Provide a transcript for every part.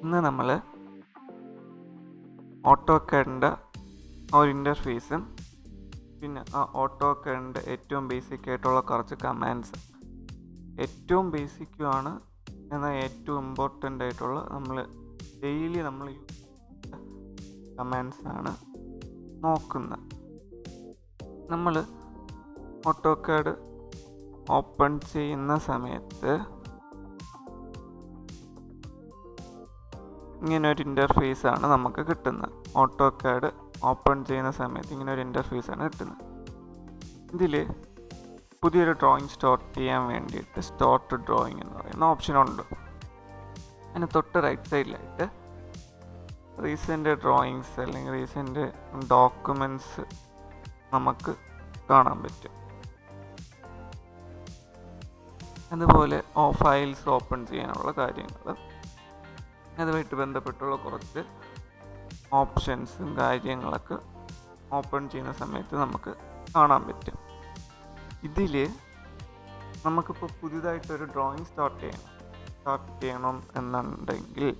ഇന്ന് നമ്മൾ ഓട്ടോ കാഡിന്റെ ഒരു ഇന്റർഫേസും പിന്നെ ആ ഓട്ടോ കാഡിന്റെ ഏറ്റവും ബേസിക് ആയിട്ടുള്ള കുറച്ച് കമാൻഡ്സ് ഏറ്റവും ബേസിക്കുമാണ് എന്നാൽ ഏറ്റവും ഇമ്പോർട്ടന്റ് ആയിട്ടുള്ള നമ്മൾ ഡെയിലി നമ്മൾ കമാൻഡ്സ് ആണ് നോക്കുന്നത്. നമ്മൾ ഓട്ടോ കാഡ് ഓപ്പൺ ചെയ്യുന്ന സമയത്ത് ഇങ്ങനെ ഒരു ആണ് നമുക്ക് കിട്ടുന്നത്. ഓട്ടോ കാഡ് ഓപ്പൺ ചെയ്യുന്ന സമയത്ത് ഇങ്ങനെ ഒരു ഇന്റർഫേസ് ആണ് കിട്ടുന്നത്. ഇതിൽ പുതിയൊരു ഡ്രോയിങ് സ്റ്റാർട്ട് ചെയ്യാൻ വേണ്ടിയിട്ട് സ്റ്റാർട്ട് ഡ്രോയിങ് എന്ന് പറയുന്ന ഓപ്ഷൻ ഉണ്ട്. അതിന് തൊട്ട് റൈറ്റ് സൈഡിലായിട്ട് റീസെന്റ് ഡ്രോയിങ്സ് അല്ലെങ്കിൽ റീസെന്റ് ഡോക്യുമെന്റ്സ് നമുക്ക് കാണാൻ പറ്റും. അതുപോലെ ഓ ഫയൽസ് ഓപ്പൺ ചെയ്യാനുള്ള കാര്യങ്ങൾ അതുമായിട്ട് ബന്ധപ്പെട്ടുള്ള കുറച്ച് ഓപ്ഷൻസും കാര്യങ്ങളൊക്കെ ഓപ്പൺ ചെയ്യുന്ന സമയത്ത് നമുക്ക് കാണാൻ പറ്റും. ഇതിൽ നമുക്കിപ്പോൾ പുതിയതായിട്ടൊരു ഡ്രോയിങ് സ്റ്റാർട്ട് ചെയ്യണം. സ്റ്റാർട്ട് ചെയ്യണം എന്നുണ്ടെങ്കിൽ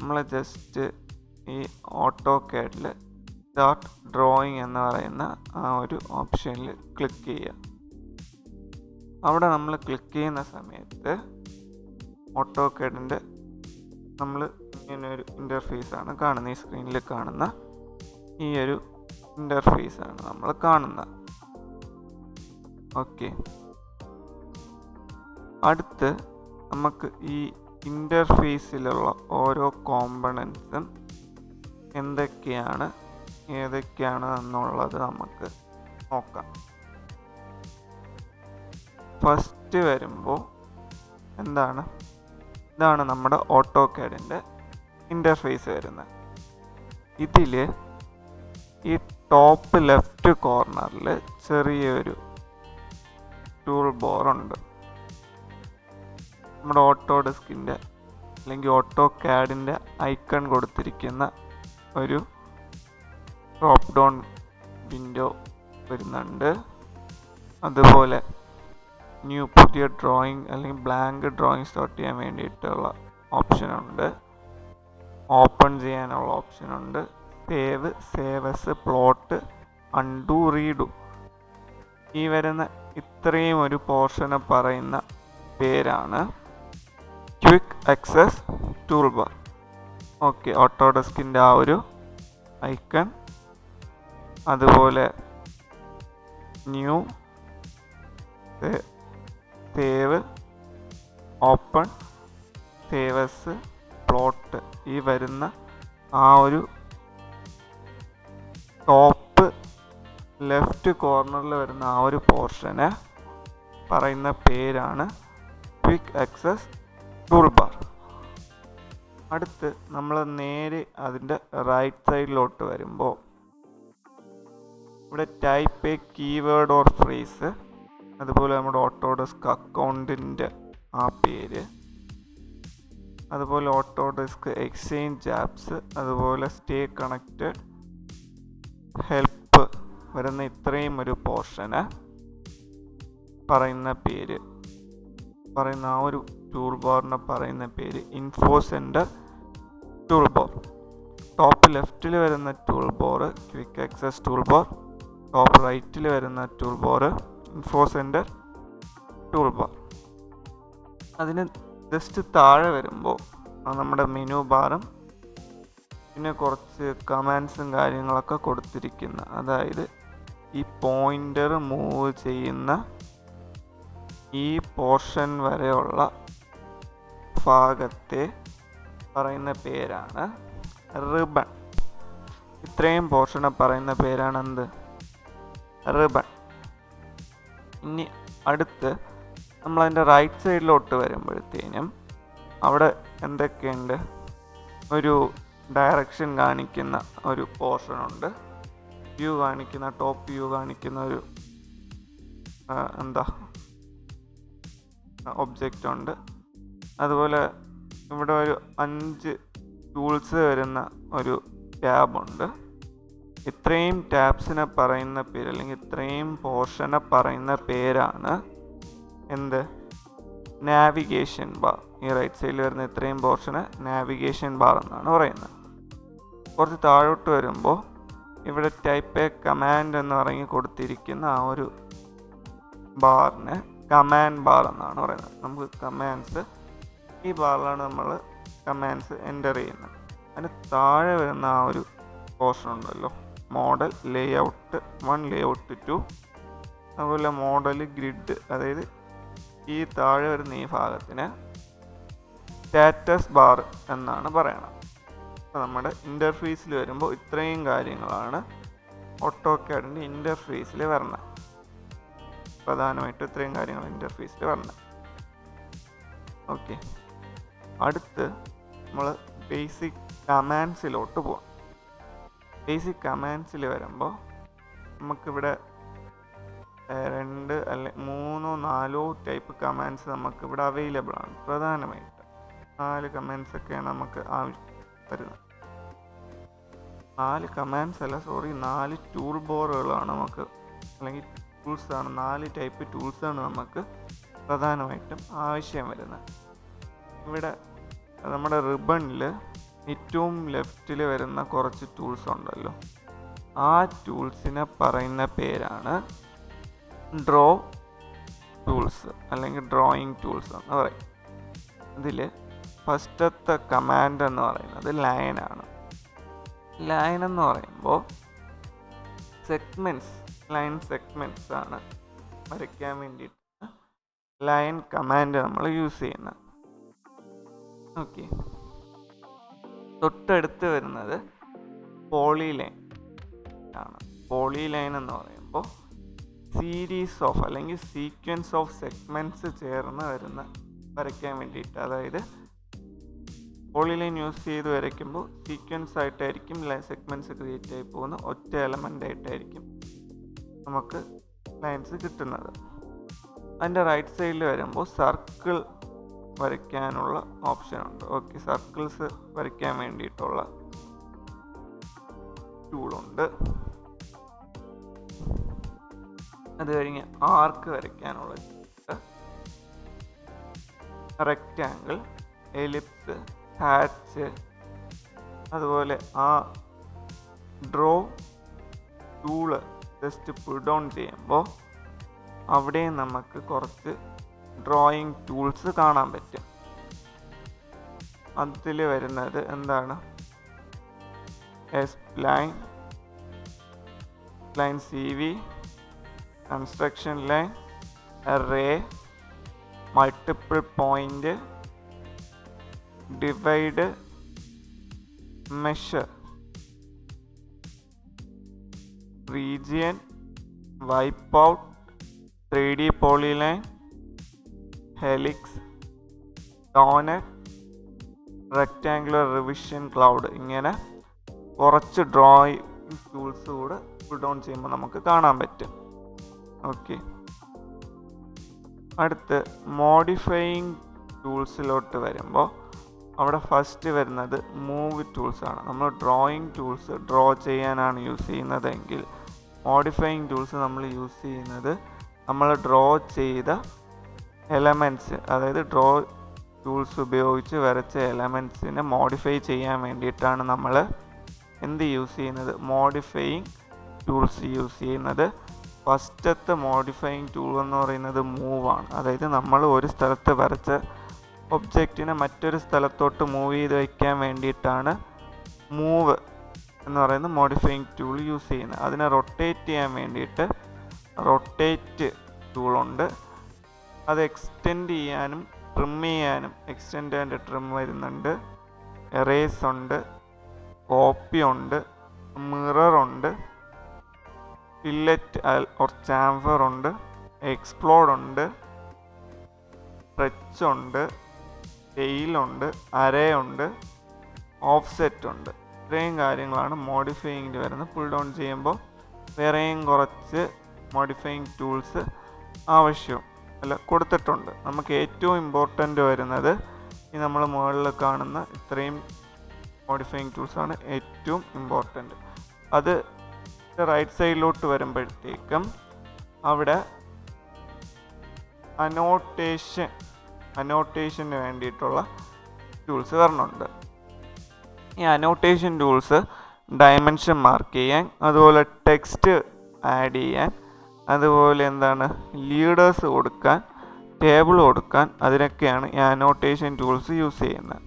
നമ്മൾ ജസ്റ്റ് ഈ ഓട്ടോ കാഡിൽ സ്റ്റാർട്ട് ഡ്രോയിങ് എന്ന് പറയുന്ന ആ ഒരു ഓപ്ഷനിൽ ക്ലിക്ക് ചെയ്യുക. അവിടെ നമ്മൾ ക്ലിക്ക് ചെയ്യുന്ന സമയത്ത് ഓട്ടോ കാഡിന്റെ നമ്മൾ ഇങ്ങനെ ഒരു ഇന്റർഫേസ് ആണ് കാണുന്നത് ഈ സ്ക്രീനിൽ കാണുന്ന ഈ ഒരു ഇന്റർഫേസ് ആണ് നമ്മൾ കാണുന്നത് ഓക്കെ അടുത്ത് നമുക്ക് ഈ ഇന്റർഫേസിലുള്ള ഓരോ കോമ്പണൻസും എന്തൊക്കെയാണ് ഏതൊക്കെയാണ് എന്നുള്ളത് നമുക്ക് നോക്കാം. ഫസ്റ്റ് വരുമ്പോൾ എന്താണ്? ഇതാണ് നമ്മുടെ ഓട്ടോ കാഡിന്റെ ഇന്റർഫേസ് വരുന്നത്. ഇതിൽ ഈ ടോപ്പ് ലെഫ്റ്റ് കോർണറിൽ ചെറിയൊരു ടൂൾ ബോറുണ്ട് നമ്മുടെ ഓട്ടോ ഡെസ്കിന്റെ അല്ലെങ്കിൽ ഓട്ടോ കാഡിന്റെ ഐക്കൺ കൊടുത്തിരിക്കുന്ന ഒരു ഡ്രോപ്പ് ഡൗൺ വിൻഡോ വരുന്നുണ്ട്. അതുപോലെ ന്യൂ പുതിയ ഡ്രോയിങ് അല്ലെങ്കിൽ ബ്ലാങ്ക് ഡ്രോയിങ് സ്റ്റാർട്ട് ചെയ്യാൻ വേണ്ടിയിട്ടുള്ള ഓപ്ഷനുണ്ട് ഓപ്പൺ ചെയ്യാനുള്ള ഓപ്ഷനുണ്ട് save saves plot undo redo ഈ വരുന്ന ഇത്രയും ഒരു പോർഷന് പറയുന്ന പേരാണ്. Quick access tool bar okay ഓട്ടോഡെസ്കിന്റെ ആ ഒരു ഐക്കൺ അതുപോലെ new save open saves plot ഈ വരുന്ന ആ ഒരു ടോപ്പ് ലെഫ്റ്റ് കോർണറിൽ വരുന്ന ആ ഒരു പോർഷന് പറയുന്ന പേരാണ് ക്വിക്ക് ആക്സസ് ടൂൾ ബാർ അടുത്ത് നമ്മൾ നേരെ അതിന്റെ റൈറ്റ് സൈഡിലോട്ട് വരുമ്പോൾ ഇവിടെ type a keyword or phrase അതുപോലെ നമ്മുടെ ഓട്ടോഡെസ്ക് അക്കൗണ്ടിന്റെ ആ പേര്. അതുപോലെ ഓട്ടോഡെസ്ക് എക്സ്ചേഞ്ച് ആപ്സ് അതുപോലെ സ്റ്റേ കണക്റ്റഡ് ഹെൽപ്പ് വരുന്ന ഇത്രയും ഒരു പോർഷന് പറയുന്ന പേര്. പറയുന്ന ആ ഒരു ടൂൾ ബാറിന് പറയുന്ന പേര്. Info centre tool bar top ലെഫ്റ്റിൽ വരുന്ന tool bar quick access tool bar top റൈറ്റിൽ വരുന്ന tool bar info centre tool bar അതിന് ജസ്റ്റ് താഴെ വരുമ്പോൾ നമ്മുടെ മെനു ബാറും പിന്നെ കുറച്ച് കമാൻഡ്സും കാര്യങ്ങളൊക്കെ കൊടുത്തിരിക്കുന്ന അതായത് ഈ പോയിന്റർ മൂവ് ചെയ്യുന്ന ഈ പോർഷൻ വരെയുള്ള ഭാഗത്തെ പറയുന്ന പേരാണ് റിബൺ ഇത്രയും പോർഷനെ പറയുന്ന പേരാണ് എന്ത് റിബൺ ഇനി അടുത്ത് നമ്മളതിന്റെ റൈറ്റ് സൈഡിലോട്ട് വരുമ്പോഴത്തേനും അവിടെ എന്തൊക്കെയുണ്ട്? ഒരു ഡയറക്ഷൻ കാണിക്കുന്ന ഒരു പോർഷൻ ഉണ്ട്. വ്യൂ കാണിക്കുന്ന ടോപ്പ് വ്യൂ കാണിക്കുന്ന ഒരു എന്താ ഒബ്ജക്റ്റ് ഉണ്ട്. അതുപോലെ ഇവിടെ ഒരു അഞ്ച് ടൂൾസ് വരുന്ന ഒരു ടാബുണ്ട് ഇത്രയും ടാപ്സിനെ പറയുന്ന പേര് അല്ലെങ്കിൽ ഇത്രയും പോർഷനെ പറയുന്ന പേരാണ് എന്ത്? Navigation bar. ഈ റൈറ്റ് സൈഡിൽ വരുന്ന ഇത്രയും പോർഷന് നാവിഗേഷൻ ബാർ എന്നാണ് പറയുന്നത്. കുറച്ച് താഴോട്ട് വരുമ്പോൾ ഇവിടെ ടൈപ്പ് എ കമാൻഡ് എന്ന് പറഞ്ഞ് കൊടുത്തിരിക്കുന്ന ആ ഒരു ബാറിന് കമാൻഡ് ബാർ എന്നാണ് പറയുന്നത്. നമുക്ക് കമാൻഡ്സ് ഈ ബാറിലാണ് നമ്മൾ കമാൻഡ്സ് എന്റർ ചെയ്യുന്നത്. അതിന് താഴെ വരുന്ന ആ ഒരു പോർഷൻ ഉണ്ടല്ലോ. Model layout one layout two അതുപോലെ മോഡൽ ഗ്രിഡ് അതായത് ഈ താഴെ വരുന്ന ഈ ഭാഗത്തിന് സ്റ്റാറ്റസ് ബാർ എന്നാണ് പറയണം. അപ്പോൾ നമ്മുടെ ഇന്റർഫേസിൽ വരുമ്പോൾ ഇത്രയും കാര്യങ്ങളാണ് ഓട്ടോ കാഡിന്റെ ഇന്റർഫേസിൽ വരണം. പ്രധാനമായിട്ടും ഇത്രയും കാര്യങ്ങൾ ഇന്റർഫേസിൽ വരണം. ഓക്കെ അടുത്ത് നമ്മൾ ബേസിക് കമാൻഡ്സിലോട്ട് പോവാം. ബേസിക് കമാൻഡ്സിൽ വരുമ്പോൾ നമുക്കിവിടെ രണ്ട് അല്ലെ മൂന്നോ നാലോ ടൈപ്പ് കമാൻഡ്സ് നമുക്കിവിടെ അവൈലബിൾ ആണ്. പ്രധാനമായിട്ട് നാല് കമാൻഡ്സ് ഒക്കെ നമുക്ക് ആവശ്യം വരുന്നത്. നാല് കമാൻഡ്സ് അല്ല സോറി നാല് ടൂൾ ബോറുകളാണ് നമുക്ക് അല്ലെങ്കിൽ ടൂൾസ് ആണ് നാല് ടൈപ്പ് ടൂൾസ് ആണ് നമുക്ക് പ്രധാനമായിട്ടും ആവശ്യം വരുന്നത്. ഇവിടെ നമ്മുടെ റിബണിൽ ഏറ്റവും ലെഫ്റ്റിൽ വരുന്ന കുറച്ച് ടൂൾസ് ഉണ്ടല്ലോ. ആ ടൂൾസിനെ പറയുന്ന പേരാണ് ഡ്രോ ടൂൾസ് അല്ലെങ്കിൽ ഡ്രോയിങ് ടൂൾസ് എന്ന് പറയും. ഇതിൽ ഫസ്റ്റത്തെ കമാൻഡ് എന്ന് പറയുന്നത് ലൈനാണ് ലൈൻ എന്ന് പറയുമ്പോൾ സെഗ്മെന്റ്സ് ലൈൻ സെഗ്മെന്റ്സ് ആണ് വരയ്ക്കാൻ വേണ്ടിയിട്ട് ലൈൻ കമാൻഡ് നമ്മൾ യൂസ് ചെയ്യുന്നത്. ഓക്കെ തൊട്ടടുത്ത് വരുന്നത് പോളി ലൈൻ ആണ്. പോളി ലൈൻ എന്ന് പറയുമ്പോൾ സീരീസ് ഓഫ് അല്ലെങ്കിൽ സീക്വൻസ് ഓഫ് സെഗ്മെന്റ്സ് ചേർന്ന് വരുന്ന വരയ്ക്കാൻ വേണ്ടിയിട്ട്. അതായത് പോളി ലൈൻ യൂസ് ചെയ്ത് വരയ്ക്കുമ്പോൾ സീക്വൻസ് ആയിട്ടായിരിക്കും സെഗ്മെന്റ്സ് ക്രിയേറ്റ് ആയി പോകുന്ന ഒറ്റ എലമെന്റ് ആയിട്ടായിരിക്കും നമുക്ക് ലൈൻസ് കിട്ടുന്നത്. അതിന്റെ റൈറ്റ് സൈഡിൽ വരുമ്പോൾ സർക്കിൾ വരയ്ക്കാനുള്ള ഓപ്ഷൻ ഉണ്ട്. ഓക്കെ സർക്കിൾസ് വരയ്ക്കാൻ വേണ്ടിയിട്ടുള്ള ടൂളുണ്ട് അത് കഴിഞ്ഞ് ആർക്ക് വരയ്ക്കാനുള്ള റെക്റ്റാങ്കിൾ എലിപ്സ് ഹാച്ച് അതുപോലെ ആ ഡ്രോ ടൂൾ ജസ്റ്റ് ഡൗൺ ചെയ്യുമ്പോൾ അവിടെ നമുക്ക് കുറച്ച് ഡ്രോയിങ് ടൂൾസ് കാണാൻ പറ്റും. അതിൽ വരുന്നത് എന്താണ്? S line line C V construction line ray multiple point divide measure region wipeout three D polyline helix donut rectangular revision cloud ഇങ്ങനെ കുറച്ച് ഡ്രോയിങ് ടൂൾസ് കൂടെ പുൾ ഡൗൺ ചെയ്യുമ്പോൾ നമുക്ക് കാണാൻ പറ്റും. ഓക്കെ. അടുത്ത് മോഡിഫൈയിങ് ടൂൾസിലോട്ട് വരുമ്പോൾ അവിടെ ഫസ്റ്റ് വരുന്നത് മൂവ് ടൂൾസ് ആണ്. നമ്മൾ ഡ്രോയിങ് ടൂൾസ് ഡ്രോ ചെയ്യാനാണ് യൂസ് ചെയ്യുന്നതെങ്കിൽ മോഡിഫൈയിങ് ടൂൾസ് നമ്മൾ യൂസ് ചെയ്യുന്നത് നമ്മൾ ഡ്രോ ചെയ്ത എലമെന്റ്സ് അതായത് ഡ്രോ ടൂൾസ് ഉപയോഗിച്ച് വരച്ച എലമെന്റ്സിനെ മോഡിഫൈ ചെയ്യാൻ വേണ്ടിയിട്ടാണ് നമ്മൾ എന്ത് യൂസ് ചെയ്യുന്നത്? മോഡിഫൈയിങ് ടൂൾസ് യൂസ് ചെയ്യുന്നത്. ഫസ്റ്റത്തെ മോഡിഫൈയിങ് ടൂൾ എന്ന് പറയുന്നത് മൂവാണ് അതായത് നമ്മൾ ഒരു സ്ഥലത്ത് വരച്ച ഒബ്ജക്റ്റിനെ മറ്റൊരു സ്ഥലത്തോട്ട് മൂവ് ചെയ്ത് വയ്ക്കാൻ വേണ്ടിയിട്ടാണ് മൂവ് എന്ന് പറയുന്ന മോഡിഫൈയിങ് ടൂൾ യൂസ് ചെയ്യുന്നത്. അതിനെ റൊട്ടേറ്റ് ചെയ്യാൻ വേണ്ടിയിട്ട് റൊട്ടേറ്റ് ടൂളുണ്ട് അത് എക്സ്റ്റെൻഡ് ചെയ്യാനും ട്രിം ചെയ്യാനും എക്സ്റ്റെൻഡ് ആൻഡ് ട്രിം വരുന്നുണ്ട്. എറേസ് ഉണ്ട്. കോപ്പി ഉണ്ട്. മിറർ ഉണ്ട്. ഫില്ലറ്റ് ഓർ ചാംഫർ ഉണ്ട്. എക്സ്പ്ലോഡ് ഉണ്ട്. സ്ട്രെച്ച് ഉണ്ട്. ടെയിലുണ്ട് അരയുണ്ട് ഓഫ്സെറ്റ് ഉണ്ട്. ഇത്രയും കാര്യങ്ങളാണ് മോഡിഫൈയിങ്ങിൽ വരുന്നത്. പുൾ ഡൗൺ ചെയ്യുമ്പോൾ വേറെയും കുറച്ച് മോഡിഫൈയിങ് ടൂൾസ് ആവശ്യം. അല്ല കൊടുത്തിട്ടുണ്ട്. നമുക്ക് ഏറ്റവും ഇമ്പോർട്ടന്റ് വരുന്നത് ഈ നമ്മൾ മുകളിൽ കാണുന്ന ഇത്രയും മോഡിഫൈങ് ടൂൾസാണ് ഏറ്റവും ഇമ്പോർട്ടന്റ് അത് റൈറ്റ് സൈഡിലോട്ട് വരുമ്പോഴത്തേക്കും അവിടെ അനോട്ടേഷൻ അനോട്ടേഷന് വേണ്ടിയിട്ടുള്ള ടൂൾസ് വരണുണ്ട്. ഈ അനോട്ടേഷൻ ടൂൾസ് ഡയമെൻഷൻ മാർക്ക് ചെയ്യാൻ അതുപോലെ ടെക്സ്റ്റ് ആഡ് ചെയ്യാൻ അതുപോലെ എന്താണ്? ലീഡേഴ്സ് കൊടുക്കാൻ ടേബിൾ കൊടുക്കാൻ അതിനൊക്കെയാണ് ഈ അനോട്ടേഷൻ ടൂൾസ് യൂസ് ചെയ്യുന്നത്.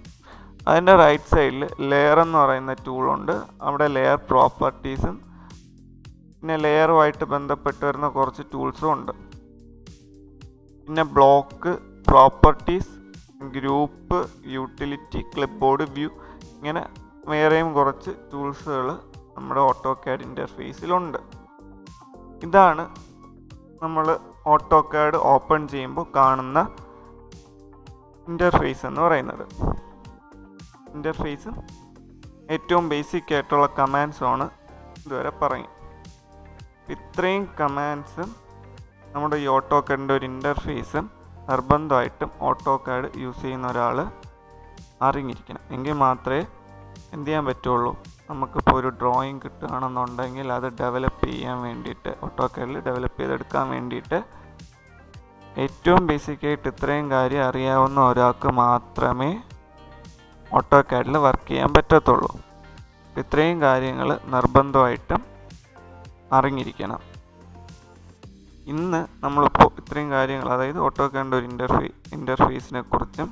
അതിന്റെ റൈറ്റ് സൈഡിൽ ലെയർ എന്ന് പറയുന്ന ടൂളുണ്ട് അവിടെ ലെയർ പ്രോപ്പർട്ടീസും പിന്നെ ലെയറുമായിട്ട് ബന്ധപ്പെട്ട് വരുന്ന കുറച്ച് ടൂൾസും ഉണ്ട്. പിന്നെ block properties group utility clipboard view ഇങ്ങനെ വേറെയും കുറച്ച് ടൂൾസുകൾ നമ്മുടെ ഓട്ടോ കാഡ് ഇന്റർഫേസിലുണ്ട് ഇതാണ് നമ്മൾ ഓട്ടോ കാഡ് ഓപ്പൺ ചെയ്യുമ്പോൾ കാണുന്ന ഇന്റർഫേസ് എന്ന് പറയുന്നത്. ഇന്റർഫേസും ഏറ്റവും ബേസിക് ആയിട്ടുള്ള കമാൻഡ്സുമാണ് ഇതുവരെ പറയും ഇത്രയും കമാൻഡ്സും നമ്മുടെ ഈ ഓട്ടോ കാഡിന്റെ ഒരു ഇന്റർഫേസും നിർബന്ധമായിട്ടും ഓട്ടോ കാഡ് യൂസ് ചെയ്യുന്ന ഒരാൾ അറിഞ്ഞിരിക്കണം. എങ്കിൽ മാത്രമേ എന്ത് ചെയ്യാൻ പറ്റുള്ളൂ? നമുക്കിപ്പോൾ ഒരു ഡ്രോയിങ് കിട്ടുകയാണെന്നുണ്ടെങ്കിൽ അത് ഡെവലപ്പ് ചെയ്യാൻ വേണ്ടിയിട്ട് ഓട്ടോ കാഡിൽ ഡെവലപ്പ് ചെയ്തെടുക്കാൻ വേണ്ടിയിട്ട് ഏറ്റവും ബേസിക്കായിട്ട് ഇത്രയും കാര്യം അറിയാവുന്ന ഒരാൾക്ക് മാത്രമേ ഓട്ടോ കാഡിൽ വർക്ക് ചെയ്യാൻ പറ്റത്തുള്ളൂ. ഇത്രയും കാര്യങ്ങൾ നിർബന്ധമായിട്ടും അറിഞ്ഞിരിക്കണം. ഇന്ന് നമ്മളിപ്പോൾ ഇത്രയും കാര്യങ്ങൾ അതായത് ഓട്ടോ കാഡിന്റെ ഒരു ഇന്റർഫേ ഇന്റർഫേസിനെ കുറിച്ചും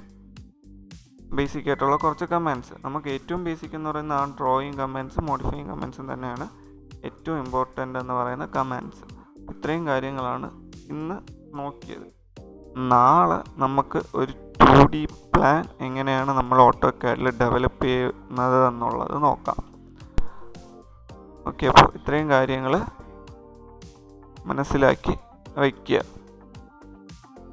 ബേസിക് ആയിട്ടുള്ള കുറച്ച് കമാൻഡ്സ് നമുക്ക് ഏറ്റവും ബേസിക് എന്ന് പറയുന്ന ആ ഡ്രോയിങ് കമാൻഡ്സും മോഡിഫൈങ് കമാൻഡ്സും തന്നെയാണ് ഏറ്റവും ഇമ്പോർട്ടന്റ് എന്ന് പറയുന്ന കമാൻഡ്സ് ഇത്രയും കാര്യങ്ങളാണ് ഇന്ന് നോക്കിയത്. നാളെ നമുക്ക് ഒരു ടു ഡി പ്ലാൻ എങ്ങനെയാണ് നമ്മൾ ഓട്ടോ കാഡിൽ ഡെവലപ്പ് ചെയ്യുന്നത് എന്നുള്ളത് നോക്കാം. ഓക്കെ അപ്പോൾ ഇത്രയും കാര്യങ്ങൾ മനസ്സിലാക്കി വയ്ക്കുക.